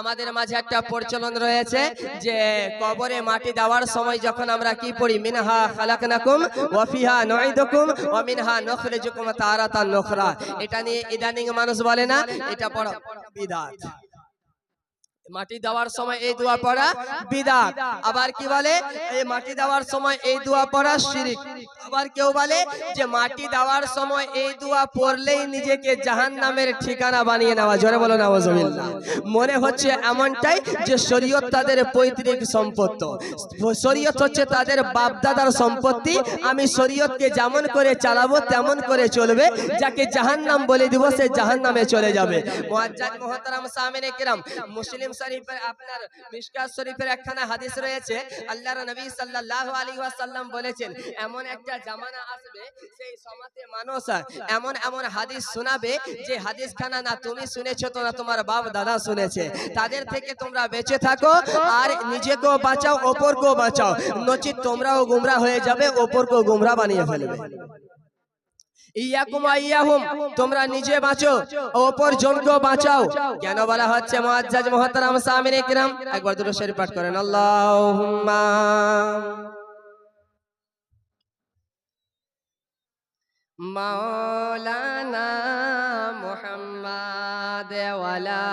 আমাদের মাঝে একটা প্রচলন রয়েছে যে কবরে মাটি দেওয়ার সময় যখন আমরা কি পড়ি? মিনহা খালাকনাকুম ওয়া ফিহা নুঈদুকুম ওয়া মিনহা নুখরিজুকুম তারাতান নুখরা এটা নিয়ে ইদানিং মানুষ বলে না এটা বড় বিদাত। মাটি দেওয়ার সময় এই দোয়া পড়া বিদাত। আবার কি বলে? এই মাটি দেওয়ার সময় এই দোয়া পড়া শিরিক। আবার কেউ বলে যে মাটি দেওয়ার সময় এই দোয়া পড়লেই নিজেকে জাহান্নামের ঠিকানা বানিয়ে নেওয়া। জোরে বলো না মনে হচ্ছে এমনটাই যে শরীয়ত তাদের পৈতৃক সম্পত্ত। শরীয়ত হচ্ছে তাদের বাপদাদার সম্পত্তি। আমি শরীয়তকে যেমন করে চালাবো তেমন করে চলবে। যাকে জাহান্নাম বলে দিব সে জাহান্নামে চলে যাবে। মুআজ্জাজ মুহতারাম সামিনে কিরাম মুসলিম শরীফের আপনার মিশকাত শরীফের একখানা হাদিস রয়েছে। আল্লাহর নবী ওয়াসাল্লাম বলেছেন, এমন একটা জামানা আসবে, সেই সমাজে মানুষ এমন এমন হাদিস শোনাবে, যে না তুমি শুনেছো, তো না তোমার বাপ দাদা শুনেছে। তাদের থেকে তোমরা বেঁচে থাকো আর নিজেকেও বাঁচাও অপরকেও বাঁচাও। নচিত তোমরাও গুমরা হয়ে যাবে অপরকেও গুমরা বানিয়ে ফেলবে। ইয়াকুম ইয়াহুম তোমরা নিজে বাঁচো অপর জনকেও বাঁচাও। কেন বলা হচ্ছে মুআজ্জাজ মুহতারাম সামিনে কিরাম একবার দুটো পাঠ করেন আল্লাহুম্মা। মাওলানা মুহাম্মাদ ওয়ালা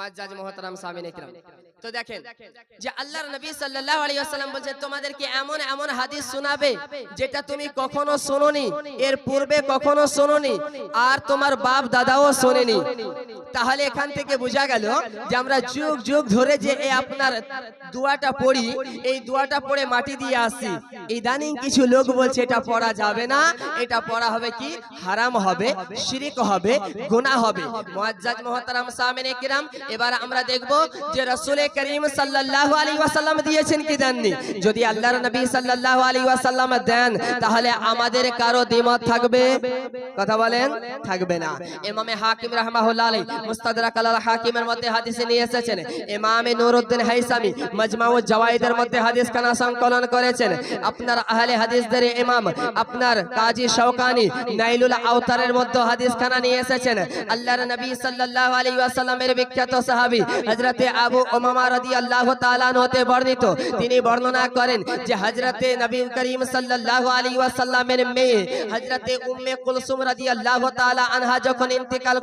মুআজ্জাজ মুহতারাম সামিনে কিরাম তো দেখেন যে আল্লাহর নবী সাল্লাল্লাহু আলাইহি ওয়াসাল্লাম বলেন তোমাদেরকে এমন এমন হাদিস শোনাবে যেটা তুমি কখনো শোনোনি। এর পূর্বে কখনো শোনোনি। আর তোমার বাপ দাদাও শোনেনি। তাহলে এখান থেকে বোঝা গেল যে আমরা যুগ যুগ ধরে যে এই আপনার দোয়াটা পড়ি এই দোয়াটা পড়ে মাটি দিয়ে আসি। ইদানিং কিছু লোক বলছে এটা পড়া যাবে না এটা পড়া হবে কি? হারাম হবে শিরিক হবে গুনাহ হবে মুআজ্জাজ মুহতারাম সামিনে কিরাম এবার আমরা দেখব যে রাসূলে করিম সাল্লাল্লাহু আলাইহি ওয়াসাল্লাম দিয়েছেন কি দেননি? যদি আল্লাহর নবী সাল্লাল্লাহু আলাইহি ওয়াসাল্লাম দেন, তাহলে আমাদের কারও দ্বিমত থাকবে? কথা বলেন, থাকবে না। ইমামে হাকিম রাহমাহুল্লাহ আলাইহি, মুস্তাদরাক আল হাকিমের মধ্যে হাদিসে নিয়ে এসেছেন। ইমামে নুরউদ্দিন হাইসামি, মাজমাউ জাওয়াইদের মধ্যে হাদিস খানা সংকলন করেছেন। আপনার আহলে হাদিসদের ইমাম, আপনার কাজী শওকানি নাইলুল আওতারের মধ্যে হাদিস খানা নিয়ে এসেছেন। আল্লাহর নবী সাল্লাল্লাহু আলাইহি ওয়াসাল্লামের বিখ্যাত সাহাবী, হযরতে আবু উমামা বর্ণিত। তিনি বর্ণনা করেন যে হযরতে নবী করিম সাল্লাল্লাহু আলাইহি ওয়াসাল্লামের মেয়ে হযরতে উম্মে কুলসুম তাআলা আনহা যখন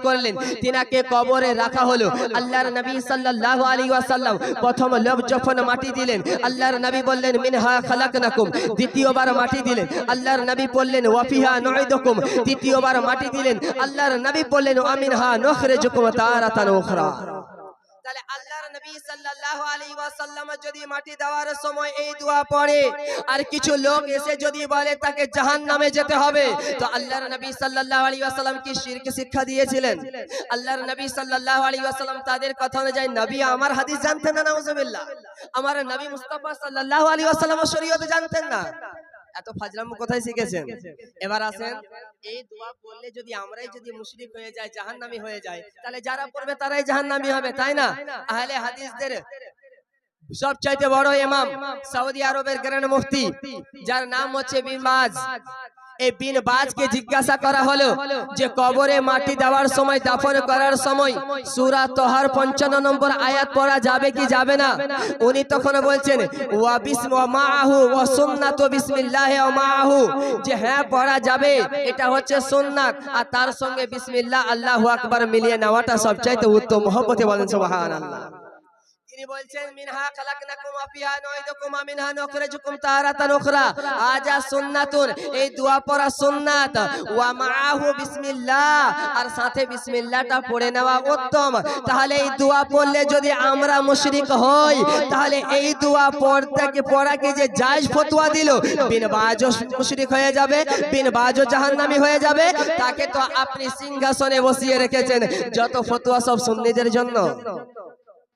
করলেন, তিনাকে কবরে রাখা হলো। আল্লাহর নবী সাল্লাল্লাহু আলাইহি ওয়াসাল্লাম প্রথম লোক যখন মাটি দিলেন, আল্লাহর নবী বললেন, মিনহা খালাকনাকুম। দ্বিতীয়বার মাটি দিলেন, আল্লাহর নবী বললেন, ওয়াফিহা নুঈদুকুম। তৃতীয়বার মাটি দিলেন, আল্লাহর নবী বললেন আমিনহা নুখরিজুকুম তারাতান উখরা। তাহলে আল্লাহর নবী সাল্লাল্লাহু আলাইহি ওয়াসাল্লাম যদি মাটি দেওয়ার সময় এই দোয়া পড়ে আর কিছু লোক এসে যদি বলে তাকে জাহান্নামে যেতে হবে তো আল্লাহর নবী সাল্লাল্লাহু আলাইহি ওয়াসাল্লাম কি শিরক শিক্ষা দিয়েছিলেন? আল্লাহর নবী সাল্লাল্লাহু আলাইহি ওয়াসাল্লাম তাদের কথা অনুযায়ী নবী আমার হাদিস জানতেন না নাউজুবিল্লাহ। আমার নবী মুস্তাফা সাল্লাল্লাহু আলাইহি ওয়াসাল্লাম শরীয়ত জানতেন না। এত ফাজলাম কোথায় শিখেছেন? এবার আসেন। এই দোয়া বললে যদি আমরাই যদি মুশরিক হয়ে যায় জাহান্নামী হয়ে যায় তাহলে যারা পড়বে তারাই জাহান্নামী হবে তাই না? আহলে হাদিসদের সবচাইতে বড় ইমাম সৌদি আরবের গ্র্যান্ড মুফতি যার নাম হচ্ছে বিন বাজ এই বিন বাজকে জিজ্ঞাসা করা হলো যে কবরে মাটি দেওয়ার সময় দাফন করার সময় সূরা তোহার 55 নম্বর আয়াত পড়া যাবে কি যাবে না? উনি তখন বলছেন ওয়া বিসম মাআহু ওয়া সুন্নাতু বিসমিল্লাহ ওয়া মাআহু। যে হ্যাঁ পড়া যাবে এটা হচ্ছে সুন্নাত। আর তার সঙ্গে বিসমিল্লাহ আল্লাহু আকবার মিলিয়ে নেওয়াটা সবচাইতে উত্তম। মহব্বতে বলেন সুবহানাল্লাহ। তিনি বলছেন, মিনহা খালাকনাকুম নুঈদুকুম ওয়া মিনহা নুখরিজুকুম তারাতান উখরা। আজা সুন্নাতুন, এই দোয়া পড়া সুন্নাত। ওয়া মাআহু বিসমিল্লাহ। আর সাথে বিসমিল্লাহটা পড়ে নেওয়া উত্তম। তাহলে এই দোয়া পড়লে যদি আমরা মুশরিক হই, তাহলে এই দোয়া পড়তে পড়াকে যে জায়েজ ফতোয়া দিল? বিন বাজও মুশরিক হয়ে যাবে, বিন বাজও জাহান্নামী হয়ে যাবে। তাকে তো আপনি সিংহাসনে বসিয়ে রেখেছেন, যত ফতোয়া সব সুন্নিদের জন্য।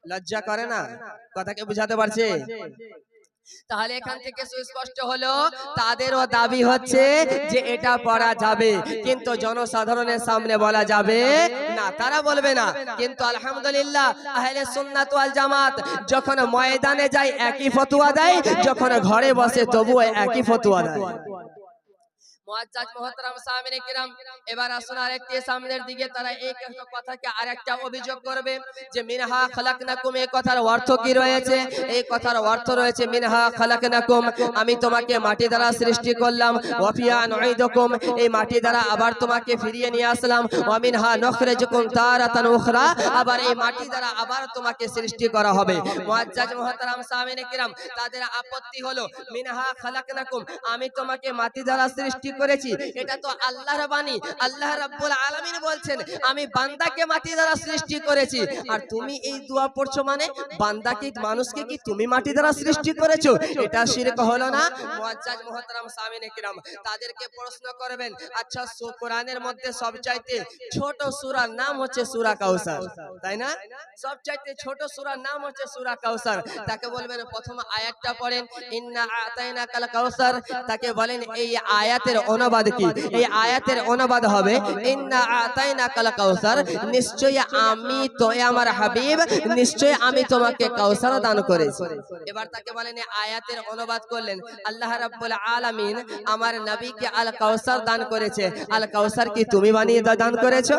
লজ্জা করে না? কথাকে বুঝাতে পারছে? তাহলে এখান থেকে সুস্পষ্ট হলো তাদেরও দাবি হচ্ছে যে এটা পড়া যাবে। কিন্তু জনসাধারণের সামনে বলা যাবে না। তারা বলবে না। কিন্তু আলহামদুলিল্লাহ আহলে সুন্নাত ওয়াল জামাত যখন ময়দানে যায় একই ফতোয়া দেয়। যখন ঘরে বসে তবুও একই ফতোয়া দেয়। মুআজ্জাজ মুহতারাম সামিনে কিরাম এবার আসুন আরেকটি সামনের দিকে তারা এই কথাকে আরেকটা অভিযোগ করবে যে মিনহা খালাকনাকুম এই কথার অর্থ কি রয়েছে? এই কথার অর্থ রয়েছে মিনহা খালাকনাকুম। আমি তোমাকে মাটি দ্বারা সৃষ্টি করলাম। ওয়াফিয়া নুঈদুকুম। এই মাটি দ্বারা আবার তোমাকে ফিরিয়ে নিয়ে আসলাম। ওয়া মিনহা নুখরিজুকুম তারাতান উখরা। আবার এই মাটি দ্বারা আবার তোমাকে সৃষ্টি করা হবে। মুআজ্জাজ মুহতারাম সামিনে কিরাম তাদের আপত্তি হলো মিনহা খালাকনাকুম আমি তোমাকে মাটি দ্বারা সৃষ্টি করেছি। এটা তো আল্লাহর বাণী। আল্লাহ রাব্বুল আলামিন বলছেন আমি বান্দাকে মাটি দ্বারা সৃষ্টি করেছি। আর তুমি এই দোয়া পড়ছো মানে বান্দাকে মানুষকে কি তুমি মাটি দ্বারা সৃষ্টি করেছ? এটা শিরক হলো না? মুআজ্জাজ মুহতারাম সামিনে কিরাম তাদেরকে প্রশ্ন করবেন আচ্ছা কোরআনের মধ্যে সবচাইতে ছোট সূরার নাম হচ্ছে সূরা কাউসার। তাই না? সবচাইতে ছোট সূরার নাম হচ্ছে সূরা কাউসার। তাকে বলবেন প্রথম আয়াতটা পড়েন ইন্না আতাইনা কাল কাউসার তাকে বলেন এই আয়াতের অনুবাদ কি? এই আয়াতের অনুবাদ হবে ইন্না আতাইনা কাল কাউসার নিশ্চয়ই আমি তো আমার হাবিব নিশ্চয়ই আমি তোমাকে কাউসার দান করেছি। এবার তাকে বলেন আয়াতের অনুবাদ করলেন। আল্লাহ রাব্বুল আলামিন আমার নবীকে আল কাউসার দান করেছে। আল কাউসার কি তুমি বানিয়ে দান করেছ?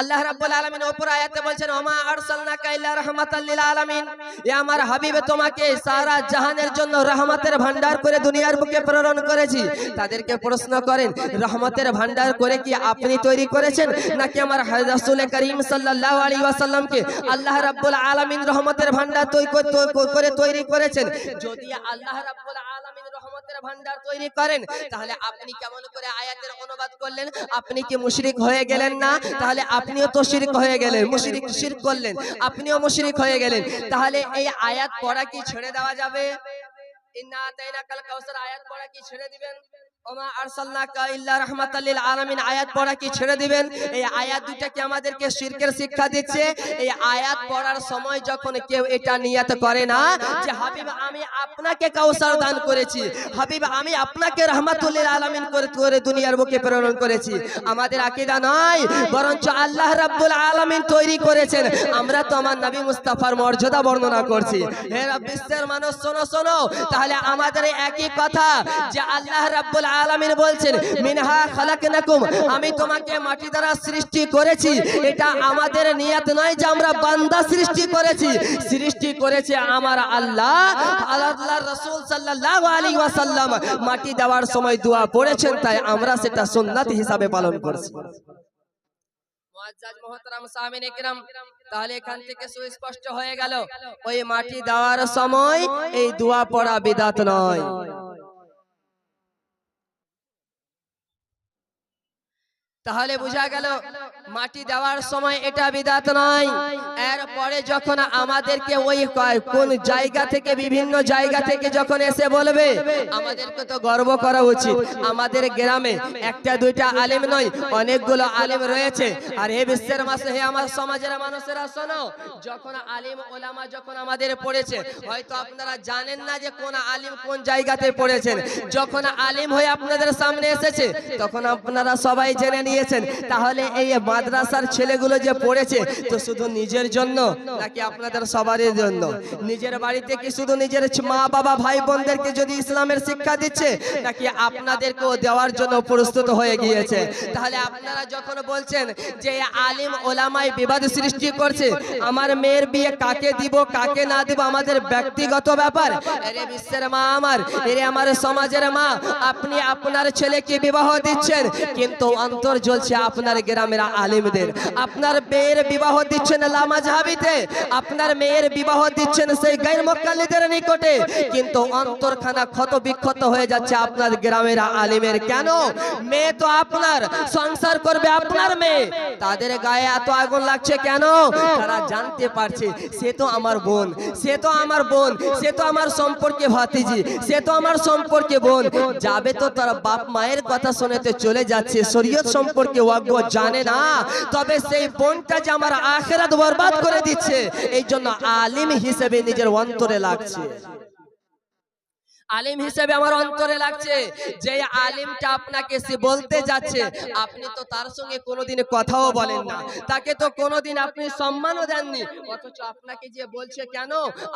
আল্লাহ রাব্বুল আলামিন উপর আয়াতে বলছেন ওমা আরসালনাকা ইল্লা রাহমাতাল লিল আলামিন এ আমার হাবিব তোমাকে সারা জাহানের জন্য রহমতের ভান্ডার করে দুনিয়ার বুকে প্রেরণ করেছি। তাদেরকে প্রশ্ন করেন, রহমতের ভান্ডার করে কি আপনি তৈরি করেছেন? নাকি আমার রাসূল করিম সাল্লাল্লাহু আলাইহি ওয়াসাল্লামকে আল্লাহ রাব্বুল আলামিন রহমতের ভান্ডার তৈরি করে তৈরি করেছেন? যদি আল্লাহ রাব্বুল আলামিন রহমতের ভান্ডার তৈরি করেন, তাহলে আপনি কেমন করে আয়াতের অনুবাদ করলেন? আপনি কি মুশরিক হয়ে গেলেন না? তাহলে আপনিও তো শিরক হয়ে গেলেন। মুশরিক শিরক করলেন, আপনিও মুশরিক হয়ে গেলেন। তাহলে এই আয়াত পড়া কি ছেড়ে দেওয়া যাবে? ইন্না আতাইনাকাল কাউসার, আয়াত পড়া কি ছেড়ে দিবেন? দুনিয়ার বুকে প্রেরণ করেছি। আমাদের আকীদা নয় বরঞ্চ আল্লাহ রাব্বুল আলামিন তৈরি করেছেন। আমরা তো আমার নবী মুস্তাফার মর্যাদা বর্ণনা করছি। হে বিশ্বের মানুষ, শোনো শোনো। তাহলে আমাদের একই কথা, যে আল্লাহ রাব্বুল আলামিন বলছেন, মিনহা খালাকনাকুম, আমি তোমাকে মাটি দ্বারা সৃষ্টি করেছি। এটা আমাদের নিয়ত নয় যে আমরা বান্দা সৃষ্টি করেছি। সৃষ্টি করেছে আমার আল্লাহ আল্লাহর রাসূল সাল্লাল্লাহু আলাইহি ওয়াসাল্লাম। মাটি দেওয়ার সময় দোয়া পড়েছেন, তাই আমরা সেটা সুন্নাত হিসাবে পালন করছি। হয়ে গেল, ওই মাটি দেওয়ার সময় এই দোয়া পড়া বিদাত নয়। তাহলে বোঝা গেল মাটি দেওয়ার সময় এটা বিদাত নয়। এরপরে যখন আমাদেরকে ওই কোন জায়গা থেকে বিভিন্ন জায়গা থেকে যখন এসে বলবে আমাদেরকে তো গর্ব করা উচিত। আমাদের গ্রামে একটা দুইটা আলেম নয় অনেকগুলো আলেম রয়েছে। আর হে বিশ্বের মাসে হে আমার সমাজের মানুষেরা শোনো যখন আলিম ওলামা যখন আমাদের পড়েছে হয়তো আপনারা জানেন না যে কোন আলিম কোন জায়গাতে পড়েছেন। যখন আলিম হয়ে আপনাদের সামনে এসেছে তখন আপনারা সবাই জেনে নিয়েছেন তাহলে এই মাদ্রাসার ছেলেগুলো যে পড়েছে, তো শুধু নিজের জন্য নাকি আপনাদের সবারই জন্য? নিজের বাড়িতে কি শুধু নিজের মা, বাবা, ভাই, বোনদেরকে যদি ইসলামের শিক্ষা দিচ্ছে, নাকি আপনাদেরকেও দেওয়ার জন্য প্রস্তুত হয়ে গিয়েছে? তাহলে আপনারা যখন বলছেন যে আলিম ওলামায় বিবাদ সৃষ্টি করছে, আমার মেয়ের বিয়ে কাকে দিব, কাকে না দিব, আমাদের ব্যক্তিগত ব্যাপার। এরে বিশ্বের মা আমার, এরে আমার সমাজের মা, আপনি আপনার ছেলেকে বিবাহ দিচ্ছেন, কিন্তু অন্তর জ্বলছে আপনার গ্রামের আলিমদের। আপনার মেয়ের বিবাহ দিচ্ছেন লামাজহাবিতে আপনার মেয়ের বিবাহ দিচ্ছেন সেই গাইর মক্কালিদের নিকটে। কিন্তু অন্তরখানা ক্ষত বিক্ষত হয়ে যাচ্ছে আপনার গ্রামের আলিমের। কেন? মেয়ে তো আপনার, সংসার করবে আপনার মেয়ে। তাদের গায়ে এত আগুন লাগছে কেন? তারা জানতে পারছে, সে তো আমার বোন, সে তো আমার বোন, সে তো আমার সম্পর্কে ভাতিজি, সে তো আমার সম্পর্কে বোন। যাবে তো তার বাপ মায়ের কথা শুনেতে চলে যাচ্ছে, শরীয়ত সম্পর্কে অজ্ঞ জানে না। তবে সেই বোনটা যে আমার আখেরাত বরবাদ করে দিচ্ছে এই জন্য আলিম হিসেবে নিজের অন্তরে লাগছে। আলিম হিসেবে আমার অন্তরে লাগছে। যে আলিমটা আপনাকে সে বলতে যাচ্ছে, আপনি তো তার সঙ্গে কোনোদিন কথাও বলেন না। তাকে তো কোনোদিন আপনি সম্মানও দেননি। অথচ আপনাকে যে বলছে কেন?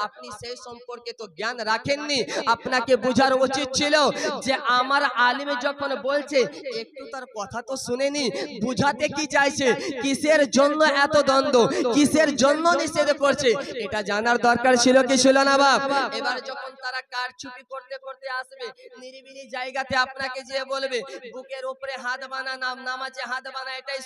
আপনি সেই সম্পর্কে তো জ্ঞান রাখেননি। আপনাকে বোঝার উচিত ছিল যে আমার আলিম যখন বলছে, একটু তার কথা তো শুনেনি, বুঝাতে কি চাইছে? কিসের জন্য এত দ্বন্দ্ব? কিসের জন্য নিষেধ করছে? এটা জানার দরকার ছিল কি ছিল না বাপ? এবার যখন তারা কার চুপি করতে করতে আসবে। নিরিবিলি জায়গাতে আপনাকে যে বলবে, বুকের উপরে হাত বানা, নাম নামাজে হাত বানা, এটাই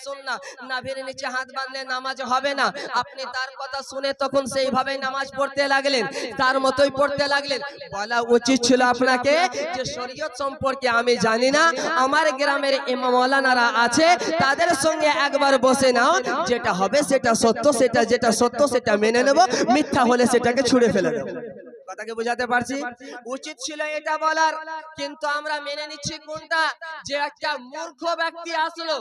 নিচে হাত নামাজ হবে না। আপনি তার কথা শুনে তখন সেইভাবে নামাজ পড়তে লাগলেন, তার মতোই পড়তে লাগলেন। বলা উচিত ছিল আপনাকে যে শরীয়ত সম্পর্কে আমি জানি না, আমার গ্রামের মৌলানারা আছে, তাদের সঙ্গে একবার বসে নাও, যেটা হবে সেটা সত্য, সেটা যেটা সত্য, সেটা মেনে নেব, মিথ্যা হলে সেটাকে ছুড়ে ফেলে দেবো। কথাকে বোঝাতে পারছি? উচিত ছিল এটা বলার কিন্তু আমরা মেনে নিচ্ছি কোনটা? যে একটা মূর্খ ব্যক্তি আসলো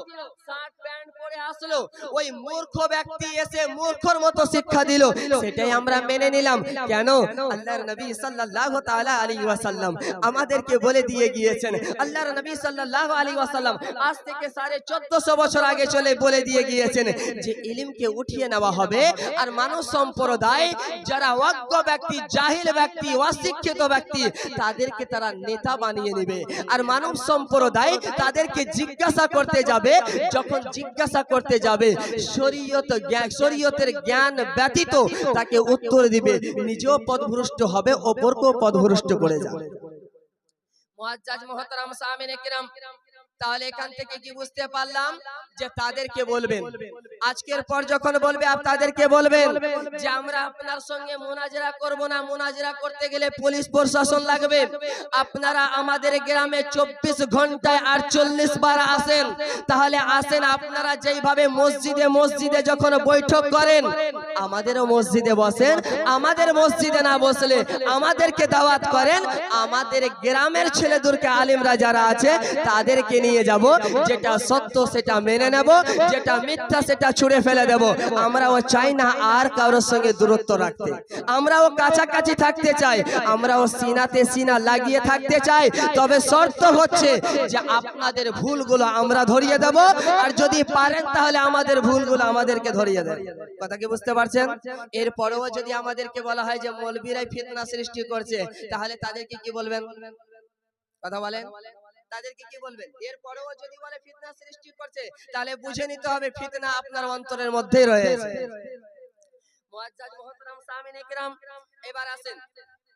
শার্ট প্যান্ট পরে আসলো ওই মূর্খ ব্যক্তি এসে মূর্খর মতো শিক্ষা দিল। সেটাই আমরা মেনে নিলাম। কেন? আল্লাহর নবী সাল্লাল্লাহু তাআলা আলাইহি ওয়াসাল্লাম আমাদেরকে বলে দিয়ে গিয়েছেন। আল্লাহর নবী সাল্লাল্লাহু আলাইহি ওয়াসাল্লাম আজ থেকে সাড়ে 1400 বছর আগে চলে বলে দিয়ে গিয়েছেন যে ইলমকে উঠিয়ে নেওয়া হবে আর মানুষ সম্প্রদায় যারা অজ্ঞ ব্যক্তি জাহিল ব্যক্তি, অশিক্ষিত ব্যক্তি, তাদেরকে তারা নেতা বানিয়ে নেবে। আর মানব সম্প্রদায় তাদেরকে জিজ্ঞাসা করতে যাবে, যখন জিজ্ঞাসা করতে যাবে, শরীয়ত জ্ঞান, শরীয়তের জ্ঞান ব্যতীত তাকে উত্তর দিবে। নিজেও পদভ্রষ্ট হবে, অপরকেও পদভ্রষ্ট করে যাবে। মুআজ্জাজ মুহতারাম সামিনে কিরাম তাহলে এখান থেকে কি বুঝতে পারলাম? যে তাদেরকে বলবেন আজকের পর যখন বলবে, আপ তাদেরকে বলবেন যে, আমরা আপনার সঙ্গে মুনাজরা করব না। মুনাজরা করতে গেলে পুলিশ প্রশাসন লাগবে। আপনারা আমাদের গ্রামে চব্বিশ ঘন্টায় আর চল্লিশ বার আসেন। তাহলে আসেন, আপনারা যেইভাবে মসজিদে মসজিদে যখন বৈঠক করেন, আমাদেরও মসজিদে বসেন। আমাদের মসজিদে না বসলে আমাদেরকে দাওয়াত করেন। আমাদের গ্রামের ছেলেদেরকে আলিমরা যারা আছে, তাদেরকে নিয়ে যাব। যেটা সত্য, সেটা মেনে নেব। যেটা মিথ্যা, সেটা ছুঁড়ে ফেলে দেব। আমরাও চাই না আর কারোর সঙ্গে দূরত্ব রাখতে। আমরাও কাছাকাছি থাকতে চাই। আমরাও সিনাতে সিনা লাগিয়ে থাকতে চাই। তবে শর্ত হচ্ছে যে আপনাদের ভুলগুলো আমরা ধরিয়ে দেব। আর যদি পারেন তাহলে আমাদের ভুলগুলো আমাদেরকে ধরিয়ে দেন। কথা কি বুঝতে পারছেন? এরপরেও যদি আমাদেরকে বলা হয় যে মলবিরাই ফিতনা সৃষ্টি করছে, তাহলে তাদেরকে কি বলবেন? কথা বলেন। তাদেরকে কি বলবেন? এরপরেও যদি বলে ফিতনা সৃষ্টি করছে তাহলে বুঝে নিতে হবে ফিতনা আপনার অন্তরের মধ্যেই রয়েছে। মুআজ্জাজ মুহতারাম সামিনে কিরাম এবার আসেন।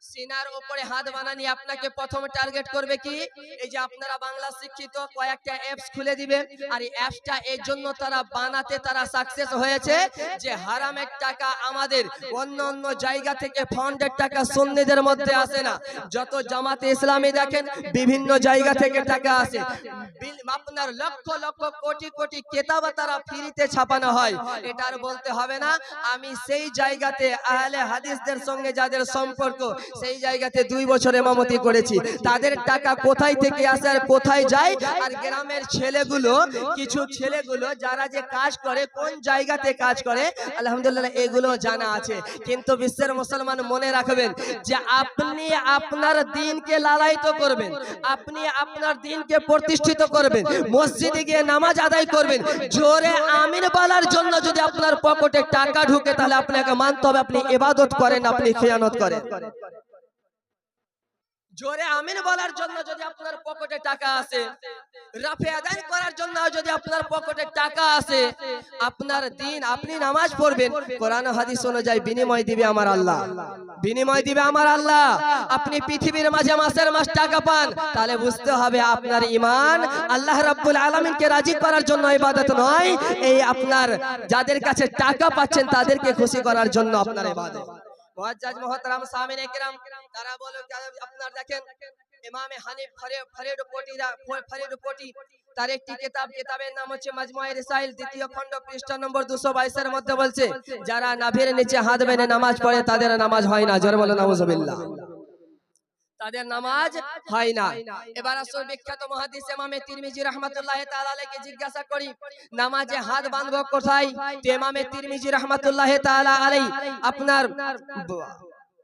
সিনার উপরে হাত বানানি আপনাকে প্রথম টার্গেট করবে কি? এই যে আপনারা বাংলা শিক্ষিত, কয়েকটা অ্যাপস খুলে দিবে আর এই অ্যাপসটা এর জন্য তারা বানাতে তারা সাকসেস হয়েছে যে হারামের টাকা আমাদের অন্য অন্য জায়গা থেকে ফান্ডের টাকা সন্নিদের মধ্যে আসে না। যত জামাতে ইসলামী দেখেন, বিভিন্ন জায়গা থেকে টাকা আসে। আপনার লক্ষ লক্ষ কোটি কোটি কেতাব তারা ফ্রিতে ছাপানো হয়। এটা আর বলতে হবে না, আমি সেই জায়গাতে আহলে হাদিসদের সঙ্গে যাদের সম্পর্ক সেই জায়গাতে দুই বছর এমামতি করেছি। তাদের টাকা কোথায় থেকে আসে আর কোথায় যায়? আর গ্রামের ছেলেগুলো কিছু ছেলেগুলো যারা যে কাজ করে কোন জায়গাতে কাজ করে আলহামদুলিল্লাহ এগুলো জানা আছে। কিন্তু বিশ্বের মুসলমান মনে রাখবেন যে আপনি আপনার দিনকে লালায়িত করবেন। আপনি আপনার দিনকে প্রতিষ্ঠিত করবেন। মসজিদে গিয়ে নামাজ আদায় করবেন। জোরে আমিন বলার জন্য যদি আপনার পকেটে টাকা ঢুকে তাহলে আপনাকে মানতে হবে আপনি ইবাদত করেন আপনি। খেয়ানত করেন জোরে আমিন বলার জন্য যদি আপনার পকেটে টাকা আসে রাফে আদায় করার জন্য যদি আপনার পকেটে টাকা আসে আপনার দিন আপনি নামাজ পড়বেন, কোরআন হাদিস অনুযায়ী বিনিময় দিবে আমার আল্লাহ। বিনিময় দিবে আমার আল্লাহ। আপনি পৃথিবীর মাঝে মাসের মাস টাকা পান, তাহলে বুঝতে হবে আপনার ইমান আল্লাহ রাব্বুল আলামিনকে রাজি করার জন্য ইবাদত নয়, এই আপনার যাদের কাছে টাকা পাচ্ছেন তাদেরকে খুশি করার জন্য আপনার ইবাদত। মুআজ্জাজ মুহতারাম সামিনে কিরাম তারা বলো আপনার দেখেন, ইমামে হানিফ ফরে- ফরিদ কোটি ফরিদ কোটি তার একটি কিতাব, কিতাবের নাম হচ্ছে মাজমুয়ে রিসাইল, দ্বিতীয় খণ্ড পৃষ্ঠা নম্বর 222 এর মধ্যে বলছে, যারা নাভির নিচে হাত বেঁধে নামাজ পড়ে, তাদের নামাজ হয় না। জোরে বলো নাউজুবিল্লাহ। তাদের নামাজ হয় না। এবার আসল বিখ্যাত মহাদিস ইমামে তিরমিজি রাহমাতুল্লাহ তাআলাকে জিজ্ঞাসা করি, নামাজে হাত বান্ধব কোথায়? তো ইমামে তিরমিজি রাহমাতুল্লাহ তাআলা আলাই আপনার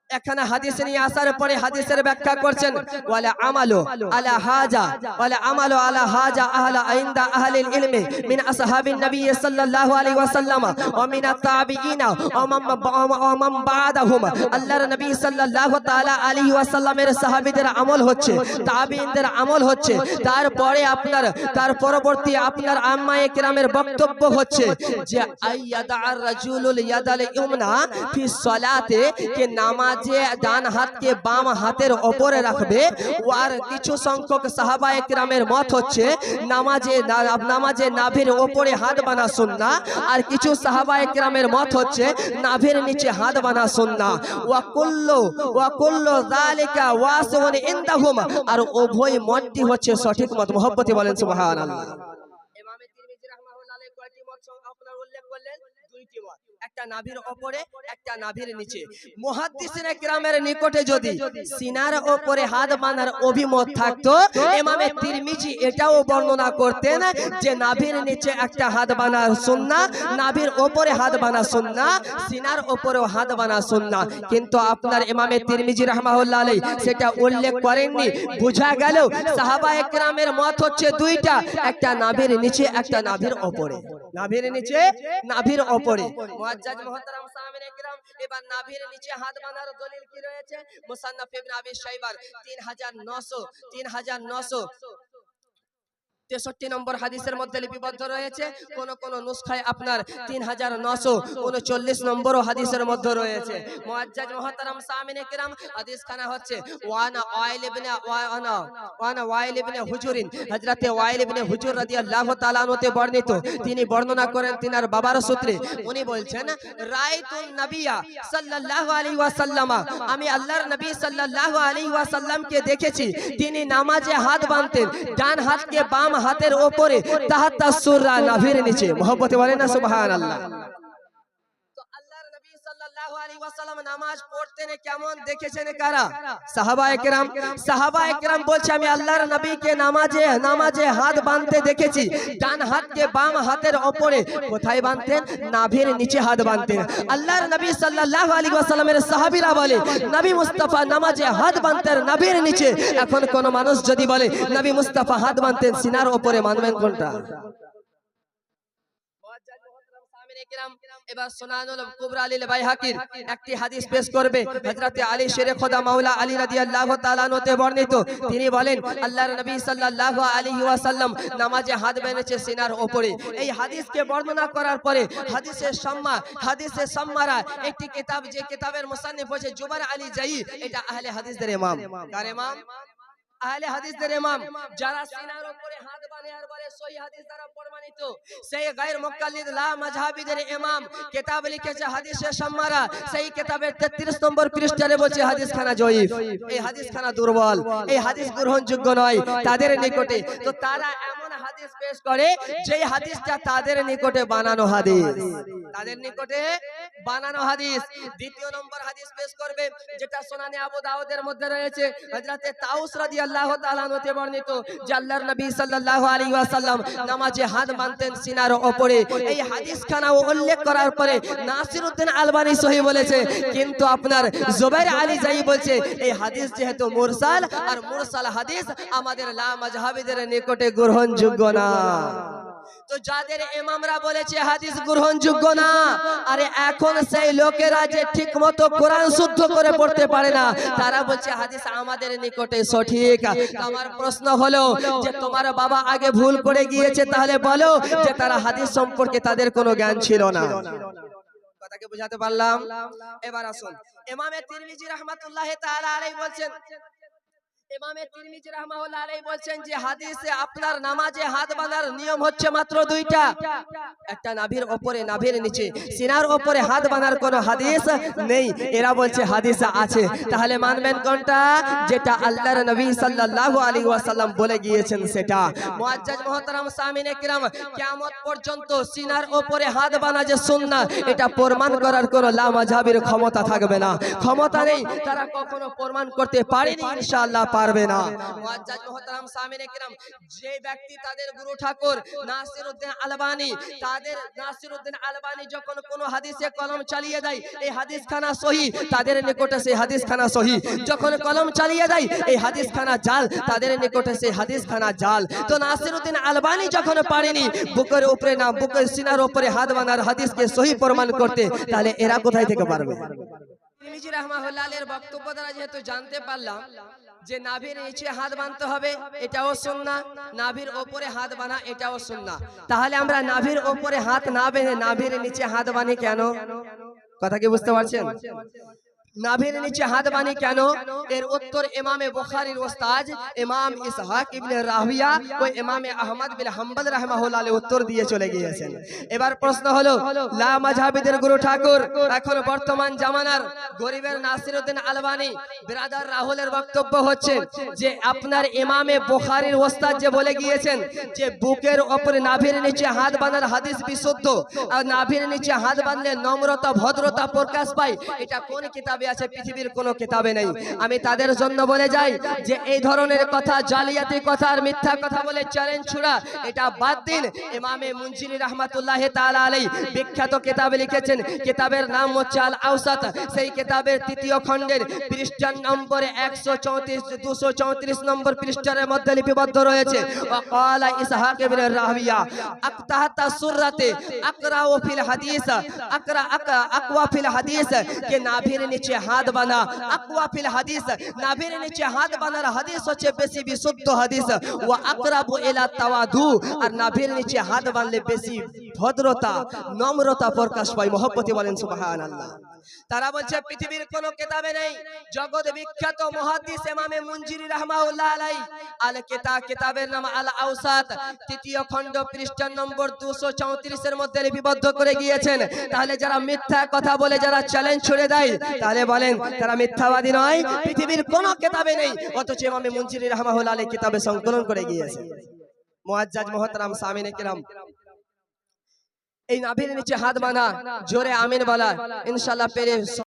এখানে হাদিস নিয়ে আসার পরে হাদিসের ব্যাখ্যা করছেন ওয়ালা আমালু আলা হাজা ওয়ালা আমালু আলা হাজা আহলা ইনদা আহলিল ইলমি মিন আসহাবিন নবী সাল্লাল্লাহু আলাইহি ওয়াসাল্লাম ওয়া মিন আত-তাবিঈনা ওয়া ওয়া মান বা'দাহুম আল্লাহর নবী সাল্লাল্লাহু তাআলা আলাইহি ওয়াসাল্লামের সাহাবীদের আমল হচ্ছে তাবিঈনদের আমল হচ্ছে তারপরে আপনার তার পরবর্তী আপনার আম্মায়ে কেরামের বক্তব্য হচ্ছে যে আইয়াদা আর রাজুলুল ইয়াদাল ইউমনা ফি সলাতে কে নামাজে ডান হাতকে বাম হাতের ওপরে রাখবে আর কিছু সংখ্যক মত হচ্ছে, নামাজে নামাজে নাভির ওপরে হাত বানা সুন্নাহ, আর কিছু সাহাবায়ে কেরামের মত হচ্ছে নিচে হাত বানা সুন্নাহ। ওয়া কুল্লু ওয়া কুল্লু যালিকা ওয়াসিউন ইনদাহুম, আর উভয় মতটি হচ্ছে সঠিক মত। মোহব্বতে বলেন, সুবহানাল্লাহ ইমামে তিরমিজি রাহমাহুল্লাহ আলাইহি কয়টি মত সং- আপনার উল্লেখ করলেন দুইটি মত একটা নাভির ওপরে একটা নাভির নিচে। মুহাদ্দিসিনে কিরামের নিকটে যদি সিনার ওপরে হাত বাঁধার অভিমত থাকতো ইমামে তিরমিজি এটাও বর্ণনা করতেন যে নাভির নিচে একটা হাত বানা সুন্নাহ নাভির ওপরে হাত বানা সুন্নাহ সিনার ওপরেও হাত বানা সুন্নাহ কিন্তু আপনার ইমামে তিরমিজি রাহমাহুল্লাহ আলাইহি সেটা উল্লেখ করেননি। বোঝা গেল সাহাবা একরামের মত হচ্ছে দুইটা একটা নাভির নিচে একটা নাভির ওপরে। নাভির নিচে নাভির ওপরে। মুআজ্জাজ মুহতারাম সামনে একরাম। এবার নাভির নিচে হাত বাঁধার দলিল কি রয়েছে? মুসান্নাফ ইবনে আবি শাইবার 3900 3900 তেষট্টি নম্বর হাদিসের মধ্যে লিপিবদ্ধ রয়েছে কোন কোন নুসখায় আপনার তিন হাজার নশো উনচল্লিশ নম্বরও হাদিসের মধ্যে রয়েছে। মুহতারাম সামিনে কিরাম হাদিস খানা হচ্ছে ওয়ানা ওয়াইল ইবনে ওয়ানা ওয়ানা ওয়াইল ইবনে হুজুরিন হযরতে ওয়াইল ইবনে হুজুর রাদিয়াল্লাহু তাআলা আনহতে বর্ণিত। তিনি বর্ণনা করেন তিনার বাবার সূত্রে। উনি বলছেন রাইতুন নবিয়া সাল্লাল্লাহু আলাইহি ওয়াসাল্লাম। আমি আল্লাহর নবী সাল্লাল্লাহু আলাইহি ওয়াসাল্লামকে দেখেছি। তিনি নামাজে হাত বাঁধতেন। ডান হাতকে বাম হাতের ওপরে তাহাত্তা সুররা নাভির নিচে। মোহব্বতে বলে না সুবহানাল্লাহ। সাল্লাল্লাহু আলাইহি ওয়াসাল্লাম নামাজ পড়তেন কেমন দেখেছেন কারা? সাহাবায়ে কেরাম সাহাবায়ে কেরাম বলছে আমি আল্লাহর নবীকে নামাজে নামাজে হাত বাঁধতে দেখেছি। ডান হাতকে বাম হাতের ওপরে। কোথায় বাঁধতেন নাভির নিচে হাত বাঁধতেন আল্লাহর নবী সাল্লাল্লাহু আলাইহি ওয়াসাল্লামের সাহাবীরা বলে নবী মুস্তাফা নামাজে হাত বাঁধতেন নাভির নিচে। এখন কোন মানুষ যদি বলে নবী মুস্তাফা হাত বাঁধতেন সিনার ওপরে মানবেন কোনটা? এবার সোনানুল কুবরা আলীল বাইহাকির একটি হাদিস পেশ করবে। হযরতে আলী শেরে খোদা মাওলা আলী রাদিয়াল্লাহু তাআলা নতে বর্ণিত। তিনি বলেন আল্লাহর নবী সাল্লাল্লাহু আলাইহি ওয়াসাল্লাম নামাজে হাত বেঁধেছে সিনার উপরে এই হাদিসকে বর্ণনা করার পরে হাদিসের সম্মা হাদিসের সম্মারা একটি কিতাব যে কিতাবের মুসান্নিফ হচ্ছে জুবার আলী জাই এটা আহলে হাদিসদের ইমাম। কার ইমাম? আহলে হাদিসদের ইমাম। যারা সিনার উপরে হাত আর বলে সহি হাদিস দ্বারা প্রমাণিত। সেই গায়র মুকাল্লিদ লা মাযহাবিদের ইমাম। কিতাব লিখেছে হাদিসের সম্মারা। সেই কিতাবের 33 নম্বর পৃষ্ঠাতে বলছে হাদিস খানা জয়ীফ। এই হাদিস খানা দুর্বল। এই হাদিস গ্রহণযোগ্য নয়। তাদের নিকটে। তো তারা এমন হাদিস পেশ করে যেই হাদিসটা তাদের নিকটে বানানো হাদিস। তাদের নিকটে বানানো হাদিস, দ্বিতীয় নম্বর হাদিস পেশ করবে, যেটা সোনানে আবু দাউদের মধ্যে রয়েছে, হযরতে তাউস রাদিয়াল্লাহু তাআলা হতে বর্ণিত, যে আল্লাহর নবী সাল্লাল্লাহু আলাইহি ওয়াসাল্লাম নামাজে হাত বাঁধতেন সিনার উপরে এই হাদিস খানা উল্লেখ করার পরে নাসিরউদ্দিন আলবানী সহি বলেছে, কিন্তু আপনার জুবাইর আলী জাই বলছে, এই হাদিস যেহেতু মুরসাল, আর মুরসাল হাদিস আমাদের লা মাযহাবিদের নিকটে গ্রহণযোগ্য না। তো যাদের ইমামরা বলেছে হাদিস গ্রহণযোগ্য না, আরে এখন সেই লোকেরা যে ঠিক মতো কোরআন শুদ্ধ করে পড়তে পারে না, তারা বলছে হাদিস আমাদের নিকটে সঠিক। আমার প্রশ্ন হলো যে তোমার বাবা আগে ভুল করে গিয়েছে, তাহলে বলো যে তারা হাদিস সম্পর্কে তাদের কোনো জ্ঞান ছিল না। কথাকে বুঝাতে পারলাম? এবার আসুন। ইমামে তিরমিজি রাহমাতুল্লাহি তাআলা আলাইহি বলছেন ইমামে তিরমিজি রাহমাহুল্লাহ আলাইহি বলছেন যে হাদিসে আপনার নামাজে হাত বাঁধার নিয়ম হচ্ছে মাত্র দুইটা। একটা নাভির উপরে নাভির নিচে। সিনার উপরে হাত বাঁধার কোনো হাদিস নেই। এরা বলছে হাদিস আছে। তাহলে মানবেন কোনটা? যেটা আল্লাহর নবী সাল্লাল্লাহু আলাইহি ওয়াসাল্লাম বলে গিয়েছেন সেটা। মুআজ্জাজ মুহতারাম সামিনে কিরাম কিয়ামত পর্যন্ত সিনার উপরে হাত বাঁধা যে সুন্নাহ এটা প্রমাণ করার কোনো লা মাযহাবের ক্ষমতা থাকবে না। ক্ষমতা নেই তারা কখনো প্রমাণ করতে পারেনি। ইনশাআল্লাহ। পারবে না। যে ব্যক্তি তাদের গুরু ঠাকুর নাসিরউদ্দিন আলবানি তাদের নাসিরউদ্দিন আলবানি যখন কোন হাদিসে কলম চালিয়ে দেয় এই হাদিস খানা সহি তাদের নিকটে সেই হাদিস খানা সহি। যখন কলম চালিয়ে দেয় এই হাদিস খানা জাল তাদের নিকটে সেই হাদিস খানা জাল। তো নাসিরউদ্দিন আলবানি যখন পারেনি বুকের উপরে না বুকের সিনার উপরে হাত বাঁধার হাদিসকে সহি প্রমাণ করতে তাহলে এরা কোথায় থেকে পারবে? তিরমিজি রাহমাহুল্লাহের বক্তব্য দ্বারা যেহেতু জানতে পারলাম যে নাভির নিচে হাত বানতে হবে, এটাও সুন্না নাভির ওপরে হাত বানা, এটাও সুন্না তাহলে আমরা নাভির ওপরে হাত না বেঁধে নাভির নিচে হাত বানি কেন? কথা কি বুঝতে পারছেন? নাভির নিচে হাত বানি কেন? এর উত্তর ইমামে বুখারীর ওস্তাদ ইমাম ইসহাক ইবনে রাহবিয়া ও ইমামে আহমদ বিন হাম্বল রাহমাহুল্লাহ উত্তর দিয়ে চলে গিয়েছেন। এবার প্রশ্ন হলো, লা মাযহাবিদের গুরু ঠাকুর, এখন বর্তমান জামানার গরিবের নাসিরউদ্দিন আলবানি, ব্রাদার রাহুলের বক্তব্য হচ্ছে যে আপনার ইমামে বুখারীর ওস্তাদ যে বলে গিয়েছেন যে বুকের উপরে নাভির নিচে হাত বাঁধার হাদিস বিশুদ্ধ, আর নাভির নিচে হাত বাঁধলে নম্রতা, ভদ্রতা প্রকাশ পায়, এটা কোন কিতাবে আছে পৃথিবীর কোনো কিতাবে নেই। আমি তাদের জন্য বলে যাই যে এই ধরনের কথা জালিয়াতি কথা আর মিথ্যা কথা বলে চ্যালেঞ্জ ছুড়া এটা বাদ দিন। ইমামে মুনজির রহমাতুল্লাহ তাআলা আলাই বিখ্যাত কিতাব লিখেছেন কিতাবের নাম হচ্ছে আল আউসাত সেই কিতাবের তৃতীয় খণ্ডের পৃষ্ঠার নম্বরে একশো চৌত্রিশ দুশো চৌত্রিশ নম্বর পৃষ্ঠার মধ্যে লিপিবদ্ধ রয়েছে। ওয়াকালা ইসহাক ইবনে রাহবিয়া আকতাহাতা সুররাতে আকরা ও ফিল হাদিস আকরা আকওয়া ফিল কে নাভির নিচে হাত বাঁধা আকওয়া ফিল হাদিস, নাভির নিচে হাত বাঁধার হাদিস হচ্ছে বেশি বিশুদ্ধ হাদিস। ও আকরাবু ইলা তাওয়াদু, আর নাভির নিচে হাত বাঁধলে বেশি ভদ্রতা নম্রতা প্রকাশ পায়। মহব্বতে বলেন সুবহানাল্লাহ। তারা বলছে পৃথিবীর কোন কিতাবে নেই। জগৎ বিখ্যাত মুহাদ্দিস ইমামে মুনজিরি রাহমাহুল্লাহ আলাই আল কিতা কিতাবের নাম আল আওসাত তৃতীয় খণ্ড পৃষ্ঠা নম্বর 234 এর মধ্যে লিপিবদ্ধ করে গিয়েছেন। তাহলে যারা মিথ্যা কথা বলে যারা চ্যালেঞ্জ ছুড়ে দেয় তাহলে বলেন তারা মিথ্যাবাদী নয়। পৃথিবীর কোন কেতাবে নেই। অথচ ইমামে মুনজিরি রাহমাহুল্লাহ আলাই কিতাবে সংকলন করে গিয়েছেন মুআজ্জাজ মুহতারাম সামিনে কিরাম। এই নাভির নিচে হাত বাঁধা জোরে আমিন বলা ইনশাআল্লাহ পেরে